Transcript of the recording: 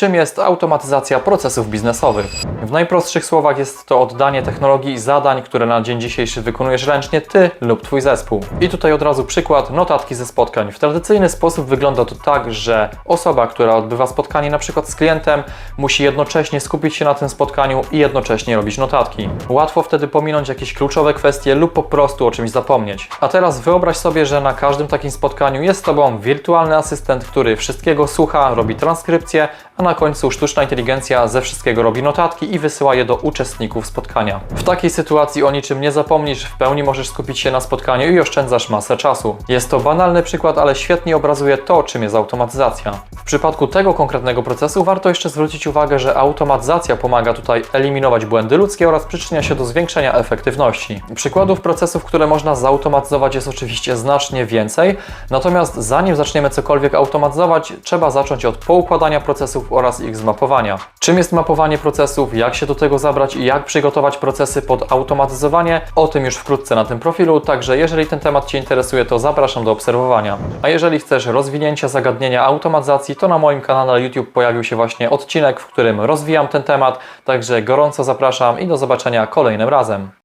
czym jest automatyzacja procesów biznesowych. W najprostszych słowach jest to oddanie technologii zadań, które na dzień dzisiejszy wykonujesz ręcznie ty lub twój zespół. I tutaj od razu przykład notatki ze spotkań. W tradycyjny sposób wygląda to tak, że osoba, która odbywa spotkanie na przykład z klientem, musi jednocześnie skupić się na tym spotkaniu i jednocześnie robić notatki. Łatwo wtedy pominąć jakieś kluczowe kwestie lub po prostu o czymś zapomnieć. A teraz wyobraź sobie, że na każdym takim spotkaniu jest z Tobą wirtualny asystent, który wszystkiego słucha, robi transkrypcję, a na końcu sztuczna inteligencja ze wszystkiego robi notatki i wysyła je do uczestników spotkania. W takiej sytuacji o niczym nie zapomnisz, w pełni możesz skupić się na spotkaniu i oszczędzasz masę czasu. Jest to banalny przykład, ale świetnie obrazuje to, czym jest automatyzacja. W przypadku tego konkretnego procesu warto jeszcze zwrócić uwagę, że automatyzacja pomaga tutaj eliminować błędy ludzkie oraz przyczynia się do zwiększenia efektywności. Przykładów procesów, które można zautomatyzować jest oczywiście znacznie więcej, natomiast zanim zaczniemy cokolwiek automatyzować, trzeba zacząć od poukładania procesów oraz ich zmapowania. Czym jest mapowanie procesów, jak się do tego zabrać i jak przygotować procesy pod automatyzowanie, o tym już wkrótce na tym profilu, także jeżeli ten temat Cię interesuje, to zapraszam do obserwowania. A jeżeli chcesz rozwinięcia zagadnienia automatyzacji, to na moim kanale YouTube pojawił się właśnie odcinek, w którym rozwijam ten temat, także gorąco zapraszam i do zobaczenia kolejnym razem.